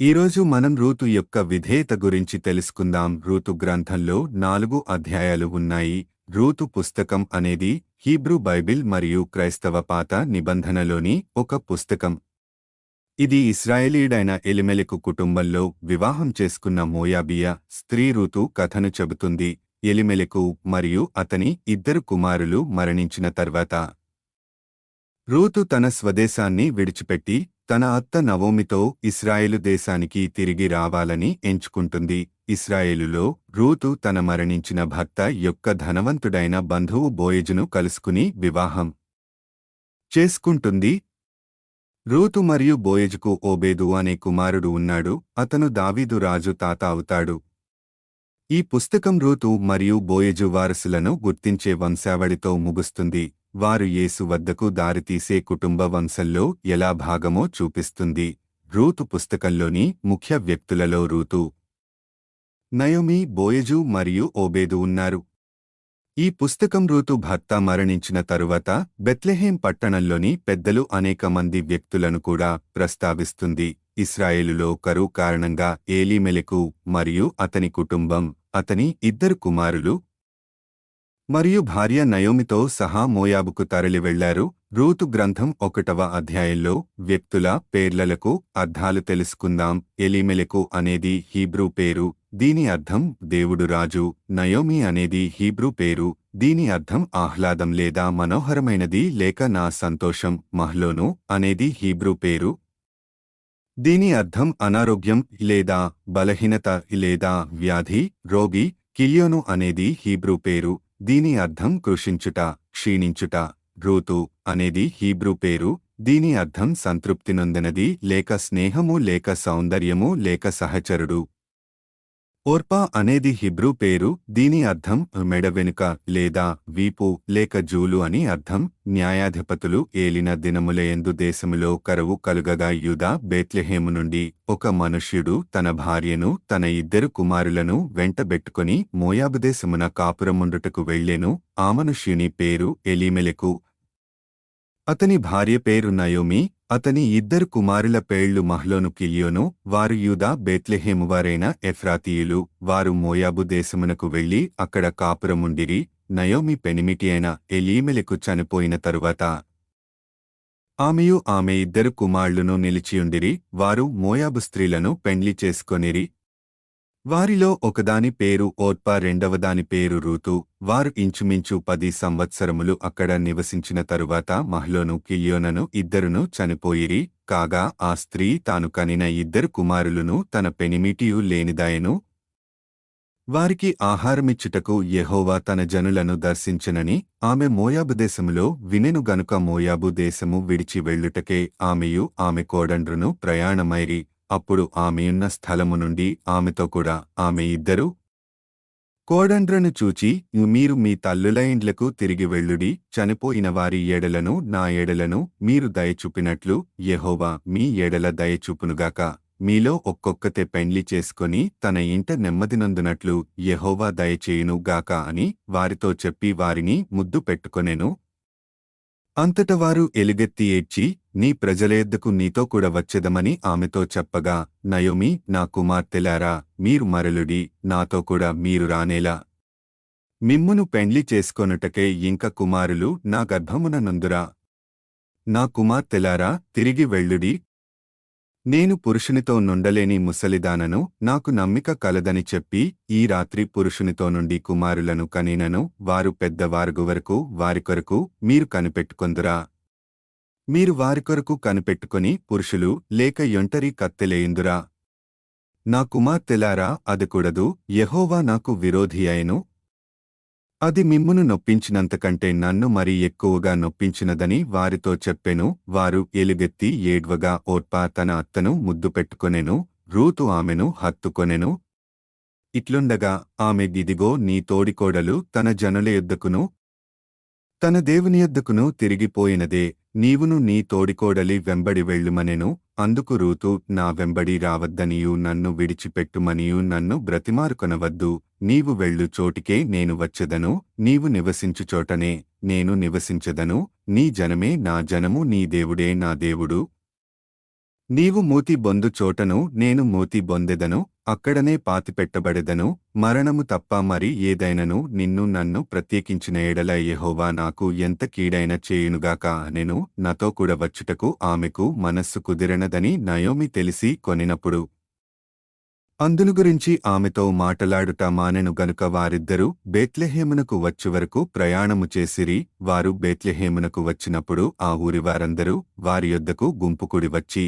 ఈరోజు మనం రూతు యొక్క విధేయత గురించి తెలుసుకుందాం. రూతు గ్రంథంలో నాలుగు అధ్యాయాలు ఉన్నాయి. రూతు పుస్తకం అనేది హీబ్రూ బైబిల్ మరియు క్రైస్తవ పాత నిబంధనలోని ఒక పుస్తకం. ఇది ఇస్రాయేలీడైన ఎలిమెలకు కుటుంబంలో వివాహం చేసుకున్న మోయాబియా స్త్రీ రూతు కథను చెబుతుంది. ఎలిమెలకు మరియు అతని ఇద్దరు కుమారులు మరణించిన తర్వాత రూతు తన స్వదేశాన్ని విడిచిపెట్టి తన అత్త నవోమితో ఇస్రాయేలు దేశానికి తిరిగి రావాలని ఎంచుకుంటుంది. ఇస్రాయేలులో రూతు తన మరణించిన భర్త యొక్క ధనవంతుడైన బంధువు బోయజును కలుసుకుని వివాహం చేసుకుంటుంది. రూతు మరియు బోయజుకు ఓబేదు అనే కుమారుడు ఉన్నాడు. అతను దావీదు రాజు తాత అవుతాడు. ఈ పుస్తకం రూతు మరియు బోయజు వారసులను గుర్తించే వంశావళితో ముగుస్తుంది. వారు యేసు వద్దకు దారితీసే కుటుంబ వంశంలో ఎలా భాగమో చూపిస్తుంది. రూతు పుస్తకంలోని ముఖ్య వ్యక్తులలో రూతు నయోమి బోయజు మరియు ఓబేదు ఉన్నారు. ఈ పుస్తకం రూతు భర్త మరణించిన తరువాత బెత్లెహేం పట్టణంలోని పెద్దలు అనేక మంది వ్యక్తులను కూడా ప్రస్తావిస్తుంది. ఇస్రాయేలులో కరువు కారణంగా ఏలీమెలకు మరియు అతని కుటుంబం అతని ఇద్దరు కుమారులు మరియు భార్య నయోమితో సహా మోయాబుకు తరలి వెళ్ళారు రూతు గ్రంథం ఒకటవ అధ్యాయంలో వ్యక్తుల పేర్లలకు అర్థాలు తెలుసుకుందాం. ఎలిమెలకు అనేది హీబ్రూ పేరు. దీని అర్థం దేవుడు రాజు. నయోమి అనేది హీబ్రూ పేరు. దీని అర్థం ఆహ్లాదం లేదా మనోహరమైనది లేక నా సంతోషం. మహ్లోను అనేది హీబ్రూ పేరు. దీని అర్థం అనారోగ్యం లేదా బలహీనత లేదా వ్యాధి రోగి కిలియోను అనేది హీబ్రూ పేరు. దీని అర్థం కృషించుట క్షీణించుట రూతు అనేది హీబ్రూ పేరు. దీని అర్థం సంతృప్తి నొందినది లేక స్నేహము లేక సౌందర్యము లేక సహచరుడు. ఓర్పా అనేది హిబ్రూ పేరు దీని అర్థం మెడ వెనుక లేదా వీపు లేక జూలు అని అర్థం. న్యాయాధిపతులు ఏలిన దినములయందు దేశములో కరువు కలుగగా యుదా బేత్లెహేము నుండి ఒక మనుష్యుడు తన భార్యను తన ఇద్దరు కుమారులను వెంటబెట్టుకుని మోయాబుదేశమున కాపురముండుటకు వెళ్ళెను ఆ మనుష్యుని పేరు ఎలీమెలకు. అతని భార్య పేరు నయోమి అతని ఇద్దరు కుమారుల పేళ్ళు మహ్లోను కిలియోను వారు యూదా బేత్లెహేమువారైన ఎఫ్రాతీయులు వారు మోయాబు దేశమునకు వెళ్ళి అక్కడ కాపురముండిరి నయోమి పెనిమిటి అయిన ఎలీమెలకు చనిపోయిన తరువాత. ఆమెయు ఆమె ఇద్దరు కుమారులను నిలిచియుండిరి వారు మోయాబు స్త్రీలను పెండ్లి చేసుకొనిరి వారిలో ఒకదాని పేరు ఓర్పా రెండవదాని పేరు రూతు. వారు ఇంచుమించు పది సంవత్సరములు అక్కడ నివసించిన తరువాత మహ్లోను కియోనను ఇద్దరును చనిపోయిరి. కాగా ఆ స్త్రీ తాను కనిన ఇద్దరు కుమారులను తన పెనిమిటియు లేనిదాయను. వారికి ఆహారమిచ్చుటకు యెహోవా తన జనులను దర్శించనని ఆమె మోయాబు దేశములో వినెను గనుక మోయాబు దేశము విడిచి వెళ్ళుటకే ఆమెయు ఆమె కోడండ్రును ప్రయాణమైరి. అప్పుడు ఆమెయున్న స్థలము నుండి ఆమెతో కూడా ఆమె ఇద్దరు కోడండ్రను చూచి మీరు మీ తల్లుల ఇండ్లకు తిరిగి వెళ్ళుడి చనిపోయిన వారి ఏడలను నా ఏడలను మీరు దయచూపినట్లు యెహోవా మీ ఏడల దయచూపునుగాక. మీలో ఒక్కొక్కతే పెండ్లి చేసుకొని తన ఇంట నెమ్మదినందునట్లు యెహోవా దయచేయును గాక అని వారితో చెప్పి వారిని ముద్దు పెట్టుకొనెను. అంతటవారు ఎలుగెత్తి ఏడ్చి నీ ప్రజలేద్దకు నీతో కూడా వచ్చెదమని ఆమెతో చెప్పగా నయోమి నా కుమార్తెలారా మీరు మరలుడి నాతో కూడా మీరు రానేలా. మిమ్మును పెండ్లి చేసుకొనుటకే ఇంక కుమారులు నా గర్భమున నందురా. నా కుమార్తెలారా తిరిగి వెళ్ళుడి నేను పురుషునితో నుండలేని ముసలిదానను నాకు నమ్మిక కలదని చెప్పి ఈ రాత్రి పురుషునితో నుండి కుమారులను కనినను వారు పెద్దవారుగు వరకు వారి కొరకు మీరు కనిపెట్టుకొందురా. మీరు వారి కొరకు కనిపెట్టుకొని పురుషులు లేక యొంటరి కత్తెలేయుందురా. నా కుమార్తెలారా అదకూడదు యహోవా నాకు విరోధి అయను అది మిమ్మును నొప్పించినంతకంటే నన్ను మరి ఎక్కువగా నొప్పించినదని వారితో చెప్పెను. వారు ఎలుగెత్తి ఏడ్వగా ఓర్పా తన అత్తను ముద్దు పెట్టుకొనెను రూతు ఆమెను హత్తుకొనెను. ఇట్లుండగా ఆమె గిదిగో నీ తోడికోడలు తన జనుల యొద్దకును తన దేవుని యొద్దకును తిరిగిపోయినదే. నీవును నీ తోడికోడలి వెంబడి వెళ్ళుమనెను అందుకు రూతు నా వెంబడి రావద్దనియు నన్ను విడిచిపెట్టుమనియు నన్ను బ్రతిమారుకొనవద్దు నీవు వెళ్ళు చోటికే నేను వచ్చదను నీవు నివసించు చోటనే నేను నివసించెదను నీ జనమే నా జనము నీ దేవుడే నా దేవుడు. నీవు మూతి బొందు చోటను నేను మూతి బొందెదను అక్కడనే పాతిపెట్టబడెదను. మరణము తప్ప మరి ఏదైనను నిన్ను నన్ను ప్రత్యేకించిన ఎడల యహోవా నాకు ఎంత కీడైన చేయునుగాక నేను నాతో కూడా వచ్చుటకు ఆమెకు మనస్సు కుదిరనదని నయోమి తెలిసి కొనినప్పుడు. అందును గురించి ఆమెతో మాటలాడుట మానెను గనుక వారిద్దరూ బేత్లెహేమునకు వచ్చు వరకు ప్రయాణము చేసిరి. వారు బేత్లెహేమునకు వచ్చినప్పుడు ఆ ఊరి వారందరూ వారి యొద్దకు గుంపుకుడి వచ్చి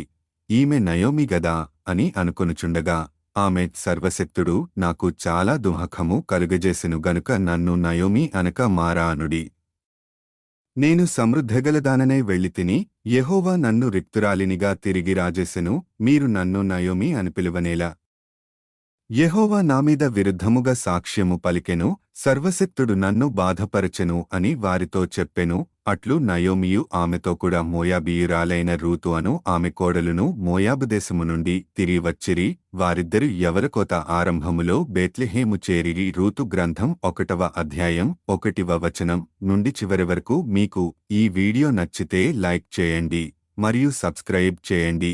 ఈమె నయోమి గదా? అని అనుకొనుచుండగా ఆమె సర్వశక్తుడు నాకు చాలా దుహకము కలుగజేసెను గనుక నన్ను నయోమి అనక మారా అనుడి నేను సమృద్ధగలదాననే వెళ్ళి తిని యెహోవా నన్ను రిక్తురాలినిగా తిరిగి రాజేసెను మీరు నన్ను నయోమి అని పిలువనేలా. యెహోవా నామీద విరుద్ధముగా సాక్ష్యము పలికెను సర్వశక్తుడు నన్ను బాధపరచెను అని వారితో చెప్పెను అట్లు నయోమియు ఆమెతో కూడా మోయాబీయురాలైన రూతు అను ఆమె కోడలును మోయాబు దేశము నుండి తిరిగి వచ్చిరి వారిద్దరు ఎవరకొత ఆరంభములో బేత్లెహేము చేరిరి. రూతు గ్రంథం ఒకటవ అధ్యాయం ఒకటివ వచనం నుండి చివరి వరకు మీకు ఈ వీడియో నచ్చితే లైక్ చేయండి మరియు సబ్స్క్రైబ్ చేయండి.